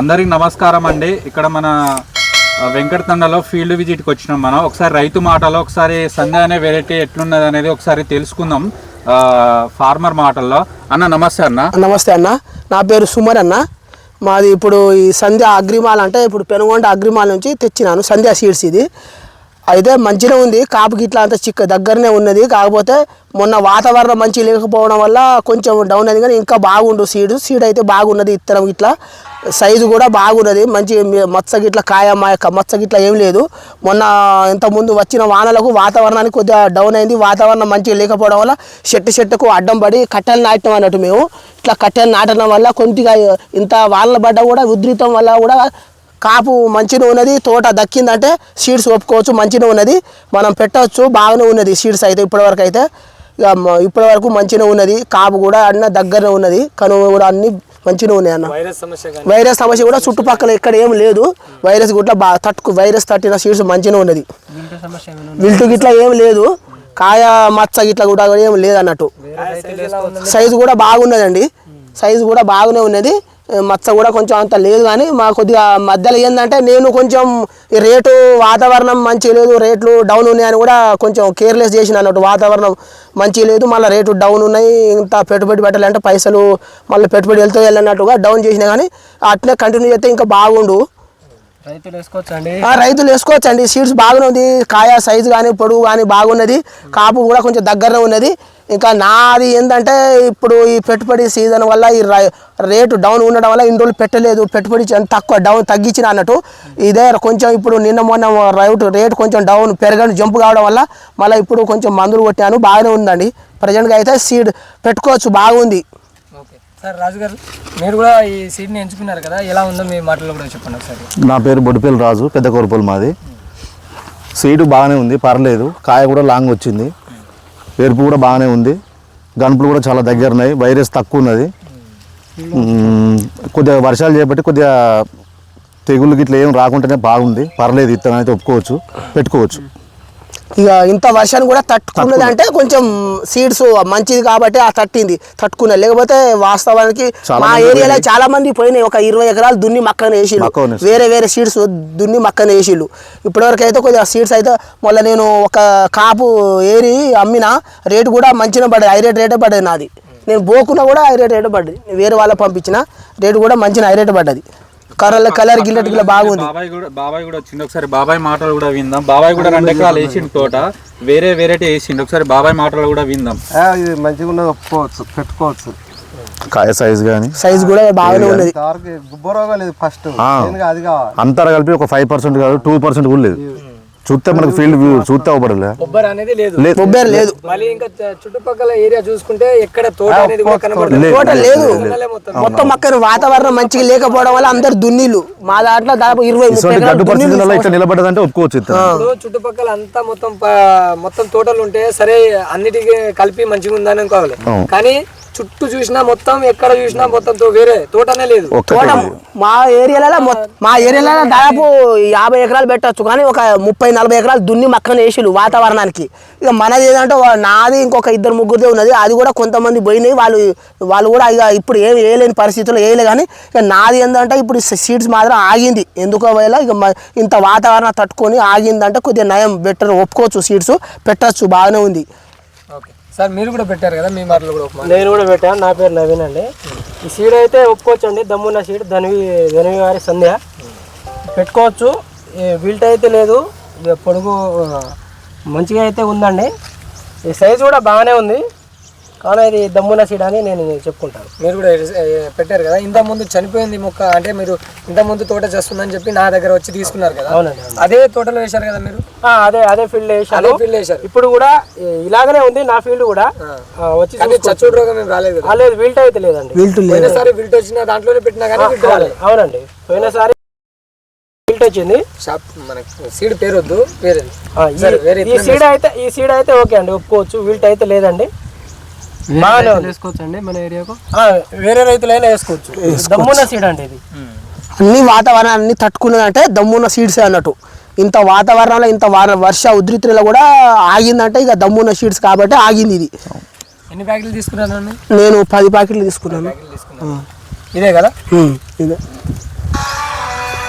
అందరికి నమస్కారం అండి. ఇక్కడ మన వెంకటతండలో వెంకట తండలో ఫీల్డ్ విజిట్కి వచ్చినాం మనం. ఒకసారి రైతు మాటలో ఒకసారి సంధ్య అనే వెరైటీ ఎట్లున్నది అనేది ఒకసారి తెలుసుకుందాం. ఫార్మర్ మాటల్లో. అన్న నమస్తే అన్న. నమస్తే అన్న. నా పేరు సుమర్ అన్న. మాది ఇప్పుడు ఈ సంధ్య అగ్రిమాల్ అంటే ఇప్పుడు పెనుగొండ అగ్రిమాల్ నుంచి తెచ్చినాను. సంధ్య సీడ్స్ ఇది. అయితే మంచిగా ఉంది. కాపుకి ఇట్లా అంత చిక్క దగ్గరనే ఉన్నది. కాకపోతే మొన్న వాతావరణం మంచి లేకపోవడం వల్ల కొంచెం డౌన్ అయింది. కానీ ఇంకా బాగుండు సీడు. సీడ్ అయితే బాగున్నది ఇత్తనం ఇట్లా సైజు కూడా బాగున్నది. మంచి మత్స మచ్చ గిట్ల కాయ మా మచ్చ గిట్ల ఏం లేదు. మొన్న ఇంతకుముందు వచ్చిన వానలకు వాతావరణానికి కొద్దిగా డౌన్ అయింది. వాతావరణం మంచిగా లేకపోవడం వల్ల చెట్టు చెట్టుకు అడ్డం పడి కట్టెలు నాటడం అన్నట్టు మేము. ఇట్లా కట్టెలు నాటడం వల్ల కొద్దిగా ఇంత వానలు పడ్డ కూడా ఉధృతం వల్ల కూడా కాపు మంచిగా ఉన్నది తోట దక్కిందంటే సీడ్స్ ఒప్పుకోవచ్చు మంచిగా ఉన్నది మనం పెట్టవచ్చు బాగానే ఉన్నది సీడ్స్ అయితే ఇప్పటివరకు అయితే ఇక ఇప్పటివరకు మంచిగా ఉన్నది కాపు కూడా అన్న దగ్గరనే ఉన్నది. కనుమ కూడా అన్ని మంచిగా ఉన్నాయి అన్న. వైరస్ సమస్య కానీ వైరస్ సమస్య కూడా చుట్టుపక్కల ఎక్కడ ఏం లేదు. వైరస్ గుట్ల బాగా తట్టుకు వైరస్ తట్టిన సీడ్స్ మంచిగా ఉన్నది. వింటర్ సమస్య ఏమైనా ఉందా? విల్టు గిట్ల ఏం లేదు. కాయ మచ్చ గిట్ల కూడా ఏం లేదు అన్నట్టు వేరే రైతులు ఎలా ఉందండి? సైజు కూడా బాగున్నదండి. సైజు కూడా బాగానే ఉన్నది. మచ్చ కూడా కొంచెం అంత లేదు కానీ మా కొద్దిగా మధ్యలో ఏంటంటే నేను కొంచెం రేటు వాతావరణం మంచి లేదు రేట్లు డౌన్ ఉన్నాయని కూడా కొంచెం కేర్లెస్ చేసిన అన్నట్టు. వాతావరణం మంచి లేదు మళ్ళీ రేటు డౌన్ ఉన్నాయి ఇంత పెట్టుబడి పెట్టాలంటే పైసలు మళ్ళీ పెట్టుబడి వెళ్తూ వెళ్ళినట్టుగా డౌన్ చేసినా కానీ అట్లే కంటిన్యూ చేస్తే ఇంకా బాగుండు. రైతులు వేసుకోవచ్చు అండి ఆ, రైతులు వేసుకోవచ్చు అండి సీడ్స్ బాగానే ఉంది కాయ సైజు కానీ పొడుగు కానీ బాగున్నది కాపు కూడా కొంచెం దగ్గరనే ఉన్నది. ఇంకా నాది ఏంటంటే ఇప్పుడు ఈ పెట్టుబడి సీజన్ వల్ల ఈ రై- రేటు డౌన్ ఉండడం వల్ల ఇన్ని రోజులు పెట్టలేదు. పెట్టుబడి తక్కువ డౌన్ తగ్గించిన అన్నట్టు ఇదే కొంచెం ఇప్పుడు నిన్న మొన్న రైట్ రేటు కొంచెం డౌన్ పెరగని జంప్ కావడం వల్ల మళ్ళీ ఇప్పుడు కొంచెం మందులు కొట్టాను. బాగానే ఉందండి. ప్రజెంట్గా అయితే సీడ్ పెట్టుకోవచ్చు. బాగుంది. ఓకే. సార్ రాజు గారు మీరు కూడా ఈ సీడ్ని ఎంచుకున్నారు కదా. ఎలా ఉందో మీ మాటల్లో కూడా చెప్పండి ఒకసారి. నా పేరు బొడిపల్లి రాజు పెద్ద కోరపల్లి మాది. సీటు బాగానే ఉంది పర్లేదు. కాయ కూడా లాంగ్ వచ్చింది. ఎరుపు కూడా బాగానే ఉంది. గనుపులు కూడా చాలా దగ్గర ఉన్నాయి వైరస్ తక్కువ ఉన్నది కొద్దిగా వర్షాలు చేపట్టి కొద్దిగా తెగుళ్ళు గిట్లా ఏం రాకుంటేనే బాగుంది. పర్లేదు ఇత్తనం అయితే ఒప్పుకోవచ్చు. పెట్టుకోవచ్చు. ఇక ఇంత వర్షాన్ని కూడా తట్టుకున్నది. అంటే కొంచెం సీడ్స్ మంచిది కాబట్టి ఆ తట్టింది తట్టుకున్నది. లేకపోతే వాస్తవానికి మా ఏరియాలో. చాలా మంది పోయినాయి. ఒక ఇరవై ఎకరాలు దున్ని మక్కన వేసిళ్ళు. వేరే వేరే సీడ్స్ దున్ని మక్కన వేసిళ్ళు ఇప్పటివరకు అయితే కొద్దిగా సీడ్స్ అయితే మళ్ళీ నేను ఒక కాపు ఏరి అమ్మిన రేటు కూడా మంచిగా పడ్డది హై రేట్ రేటే పడ్డది నాది. నేను బోకున్నా కూడా హై రేట్ రేటే పడ్డది వేరే వాళ్ళకి పంపించిన రేటు కూడా మంచిగా హై రేట్ పడ్డది. కలర్ కలర్ గిల్లెట్ గిల్ల బాగుంది. బాబాయ్ కూడా బాబాయ్ కూడా వచ్చిండు ఒకసారి బాబాయ్ మాటలు కూడా విందాం. బాబాయ్ కూడా రెండు ఎకరాలు వేసిండు తోట. వేరే వెరైటీ వేసిండు. ఒకసారి బాబాయ్ మాటలు కూడా విందాం. ఆ, ఇది మంచిగా ఉన్నది. ఒప్పుకోవచ్చు. పెట్టుకోవచ్చు. కాయ సైజు కానీ సైజ్ కూడా బాగానే ఉన్నది. గుబ్బరోగా లేదు ఫస్ట్ అది కావాలి. అంతర కలిపి ఒక ఫైవ్ పర్సెంట్ కాదు టూ పర్సెంట్ కూడా లేదు. చూస్తే మనకు ఫీల్డ్ వ్యూ చూస్తే అవ్వబడలే కొబ్బరి అనేది లేదు. లేదు. బొబ్బేరు లేదు. మళ్ళీ ఇంకా చుట్టుపక్కల ఏరియా చూసుకుంటే ఎక్కడ తోట అనేది కూడా కనబడుతుంది లేదు, తోట లేదు. మొత్తం మొత్తం అక్కడ వాతావరణం మంచిగా లేకపోవడం వల్ల అందరు దున్నీలు మా దాంట్లో దాదాపు ఇరవై ఇట్లా ఒప్పుకోవచ్చు ఇప్పుడు చుట్టుపక్కల అంతా మొత్తం మొత్తం తోటలు ఉంటే సరే అన్నిటికీ కలిపి మంచిగా ఉందని అనుకోవాలి. కానీ చుట్టూ చూసినా మొత్తం ఎక్కడ చూసినా మొత్తం తో- వేరే తోటనే లేదు. తోట మా ఏరియాలలో మొ- ఏరియాలలో దాదాపు యాభై ఎకరాలు పెట్టచ్చు కానీ ఒక ముప్పై నలభై ఎకరాలు దున్ని మక్కన వేసిలు వాతావరణానికి. ఇక మనది ఏదంటే నాది ఇంకొక ఇద్దరు ముగ్గురిదే ఉన్నది అది కూడా కొంతమంది పోయినాయి వాళ్ళు వాళ్ళు కూడా ఇక ఇప్పుడు ఏం వేయలేని పరిస్థితుల్లో వేయలే కానీ ఇక నాది ఏంటంటే ఇప్పుడు సీడ్స్ మాత్రం ఆగింది. ఎందుకో వేళ ఇక ఇంత వాతావరణం తట్టుకొని ఆగిందంటే కొద్దిగా నయం బెటర్ ఒప్పుకోవచ్చు సీడ్స్ పెట్టచ్చు బాగానే ఉంది. ఓకే. సార్ మీరు కూడా పెట్టారు కదా మీ మాటలు కూడా ఒక నేను కూడా పెట్టాను నా పేరు నవీన్ అండి. ఈ సీడ్ అయితే ఒప్పుకోవచ్చు అండి దమ్మున్న సీడ్ ధనవి ధనవి గారి సంధ్య. పెట్టుకోవచ్చు బిల్ట్ విల్ట్ అయితే లేదు ఇక పొడుగు మంచిగా అయితే ఉందండి. ఈ సైజు కూడా బాగానే ఉంది. కానీ ఇది దమ్మున్న సీడ్ అని నేను చెప్పుకుంటాను. మీరు కూడా పెట్టారు కదా ఇంత ముందు చనిపోయింది మొక్క అంటే మీరు ఇంత ముందు తోట చేస్తుందని చెప్పి నా దగ్గర వచ్చి తీసుకున్నారు కదా. అవునండి అవును. అదే తోటలో వేశారు కదా మీరు? ఆ, అదే అదే ఫీల్డ్ వేసాను అదే ఫీల్డ్ వేశారు. ఇప్పుడు కూడా ఇలాగనే ఉంది నా ఫీల్డ్ కూడా. వచ్చి చచ్చోడు రోగం ఏం రాలేదు కదా? ఆ, లేదు విల్ట్ అయితే లేదండి. వీల్టు లేదు. పోయినసారి విల్ట్ వచ్చిన దాంట్లోనే పెట్టినా కానీ రాలేదు. అవునండి పోయినసారి విల్ట్ వచ్చింది. షాప్ మనకి సీడ్ పేరు వద్దు వేరే ఈ సీడ్ అయితే ఈ సీడ్ అయితే ఓకే అండి ఒప్పుకోవచ్చు. వీల్ట్ అయితే లేదండి. బాగానే ఉంది వేసుకోవచ్చు అండి మన ఏరియాకు? ఆ, వేరే రైతులైనా వేసుకోవచ్చు. దమ్మున్న సీడ్ అండి ఇది. అన్ని వాతావరణాన్ని తట్టుకున్నదంటే దమ్మున్న సీడ్స్ అన్నట్టు. ఇంత వాతావరణంలో ఇంత వార వర్ష ఉధృతిలో కూడా ఆగిందంటే ఇక దమ్మున్న సీడ్స్ కాబట్టి ఆగింది ఇది. ఎన్ని ప్యాకెట్లు తీసుకున్నాను నేను పది ప్యాకెట్లు తీసుకున్నాను. ఇదే కదా? ఇదే.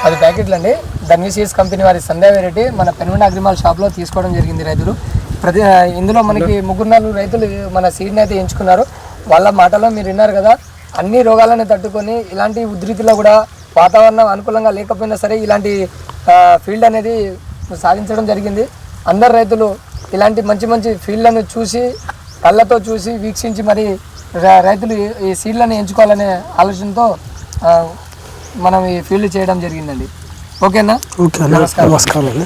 పది ప్యాకెట్లు అండి ధన్వి సీడ్స్ కంపెనీ వారి సంధ్యా వెరైటీ మన పెనుగొండ అగ్రిమాల్ షాప్లో తీసుకోవడం జరిగింది రైతులు. ప్రతి ఇందులో మనకి ముగ్గురు నాలుగు రైతులు మన సీడ్ని అయితే ఎంచుకున్నారు. వాళ్ళ మాటలో మీరు విన్నారు కదా అన్ని రోగాలను తట్టుకొని ఇలాంటి ఉధృతిలో కూడా వాతావరణం అనుకూలంగా లేకపోయినా సరే ఇలాంటి ఫీల్డ్ అనేది సాధించడం జరిగింది. అందరు రైతులు ఇలాంటి మంచి మంచి ఫీల్డ్లను చూసి కళ్ళతో చూసి వీక్షించి మరి రైతులు ఈ- సీడ్లను ఎంచుకోవాలనే ఆలోచనతో మనం ఈ ఫీల్డ్ చేయడం జరిగిందండి. ఓకేనా? నమస్కారం. అండి